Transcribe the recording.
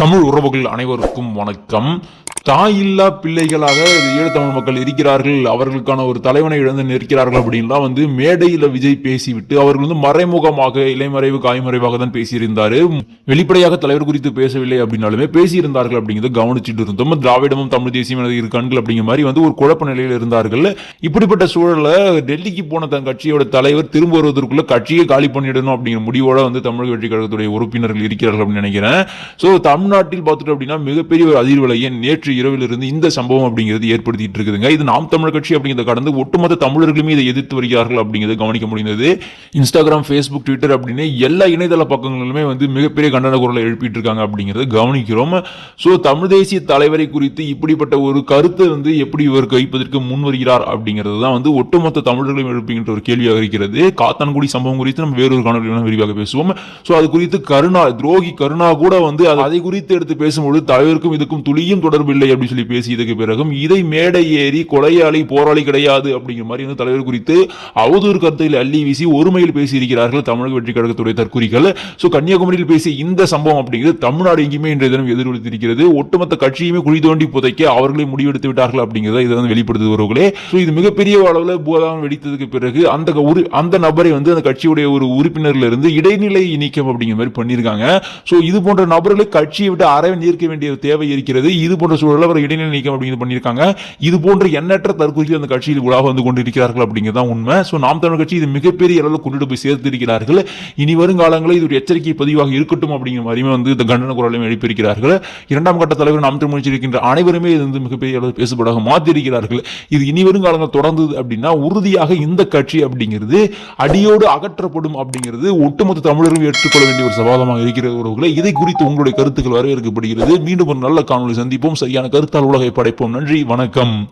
தமிழ் உறவுகள் அனைவருக்கும் வணக்கம். தாயில்லா பிள்ளைகளாக ஈழத்தமிழ் மக்கள் இருக்கிறார்கள். அவர்களுக்கான ஒரு தலைவனை இழந்து நிற்கிறார்கள் அப்படின்லாம் வந்து மேடையில் விஜய் பேசிவிட்டு அவர்கள் வந்து மறைமுகமாக இலைமறைவு காய்மறைவாக தான் பேசியிருந்தார். வெளிப்படையாக தலைவர் குறித்து பேசவில்லை அப்படின்னாலுமே பேசியிருந்தார்கள் அப்படிங்கிறத கவனிச்சுட்டு இருந்தோம். திராவிடமும் தமிழ் தேசியம் எனது இரு கண்கள் அப்படிங்கிற மாதிரி வந்து ஒரு குழப்ப நிலையில் இருந்தார்கள். இப்படிப்பட்ட சூழலில் டெல்லிக்கு போன தன் கட்சியோட தலைவர் திரும்ப வருவதற்குள்ள கட்சியை காலி பண்ணிடணும் அப்படிங்கிற முடிவோட வந்து தமிழக வெற்றி கழகத்துடைய உறுப்பினர்கள் இருக்கிறார்கள் அப்படின்னு நினைக்கிறேன். ஸோ தமிழ்நாட்டில் பார்த்துட்டு அப்படின்னா மிகப்பெரிய ஒரு அதிர்வலையை நேற்று இரவிலிருந்து இந்த சம்பவம் அப்படிங்கிறது ஏற்படுத்திட்டு இருக்குதுங்க. இது நாம் தமிழர் கட்சி அப்படிங்கிறத கடந்து ஒட்டுமொத்த தமிழர்களுமே இதை எதிர்த்து வருகிறார்கள் அப்படிங்கிறத கவனிக்க முடிந்தது. இன்ஸ்டாகிராம் ஃபேஸ்புக் ட்விட்டர் அப்படின்னு எல்லா இணையதள பக்கங்களுமே வந்து மிகப்பெரிய கண்டன குரலை எழுப்பிட்டு இருக்காங்க அப்படிங்கிறத கவனிக்கிறோம். ஸோ தமிழ் தேசிய தலைவரை குறித்து இப்படிப்பட்ட ஒரு கருத்தை வந்து எப்படி இவர் கைப்பதற்கு முன் வருகிறார் அப்படிங்கிறது தான் வந்து ஒட்டுமொத்த தமிழர்களும் எழுப்புகின்ற ஒரு கேள்வியாக இருக்கிறது. காத்தான்குடி சம்பவம் குறித்து நம்ம வேறொரு காணொலியில் விரிவாக பேசுவோம். ஸோ அது குறித்து கருணா துரோகி கருணா கூட வந்து அதை குறித்து எடுத்து பேசும்பொழுது தலைவருக்கும் இதுக்கும் துளியும் தொடர்பு இல்லை அப்படின்னு சொல்லி பேசியதுக்கு பிறகும் இதை மேடை ஏறி கொலையாளி போராளி கிடையாது அப்படிங்கிற மாதிரி வந்து தலைவர் குறித்து அவதூறு கருத்தில் அள்ளி வீசி ஒருமையில் பேசியிருக்கிறார்கள் தமிழக வெற்றி கழகத்துடைய தற்குறிகள். ஸோ கன்னியாகுமரியில் பேசிய இந்த சம்பவம் அப்படிங்கிறது தமிழ்நாடு எங்கேயுமே இன்றைய தினம் எதிரொலித்திருக்கிறது. ஒட்டுமொத்த கட்சியுமே குழி தோண்டி புதைக்க அவர்களே முடிவெடுத்து விட்டார்கள் அப்படிங்கிறத இதை வந்து வெளிப்படுத்துது உறவுகளே ஸோ இது மிகப்பெரிய அளவில் பூதாகம் வெடித்ததுக்கு பிறகு அந்த க- அந்த நபரை வந்து அந்த கட்சியுடைய ஒரு உறுப்பினர்ல இருந்து இடைநிலை நீக்கம் அப்படிங்கிற மாதிரி பண்ணியிருக்காங்க. ஸோ இது போன்ற நபர்களை கட்சியை விட்டு அறவை நீர்க்க வேண்டிய தேவை இருக்கிறது. இது போன்ற சூழலில் அவர் இடைநிலை நீக்கம் அப்படிங்கிறது பண்ணியிருக்காங்க. இது போன்ற எண்ணற்ற தற்கொலைகள் அந்த கட்சியில் உலாக வந்து கொண்டிருக்கிறார்கள் அப்படிங்கிறது தான் உண்மை. ஸோ நாம் தமிழ் கட்சி இது மிகப்பெரிய அளவில் கொண்டுட்டு போய் சேர்த்திருக்கிறார்கள். இனி வரும் காலங்களில் இது ஒரு எச்சரிக்கை பதிவாக இருக்கட்டும் அப்படிங்கிற மாதிரியுமே வந்து இந்த கண்டன குரலையும் எழுப்பியிருக்கிறார்கள். இரண்டாம் கட்ட தலைவர் நாம் தமிழ் இருக்கின்ற அனைவருமே இது வந்து மிகப்பெரிய அளவில் பேசுபடாக மாற்றியிருக்கிறார்கள். இது இனி வரும் காலங்கள் தொடர்ந்தது அப்படின்னா உறுதியாக இந்த கட்சி அப்படிங்கிறது அடியோடு அகற்றப்படும் அப்படிங்கிறது ஒட்டுமொத்த தமிழரும் ஏற்றுக்கொள்ள வேண்டிய ஒரு சவாதமாக இருக்கிற உறவுகளை இதை குறித்து உங்களுடைய கருத்துக்கள் வரவேற்கப்படுகிறது. மீண்டும் ஒரு நல்ல காணொலி சந்திப்போம். சரியான கருத்தால் உலகை படைப்போம். நன்றி வணக்கம்.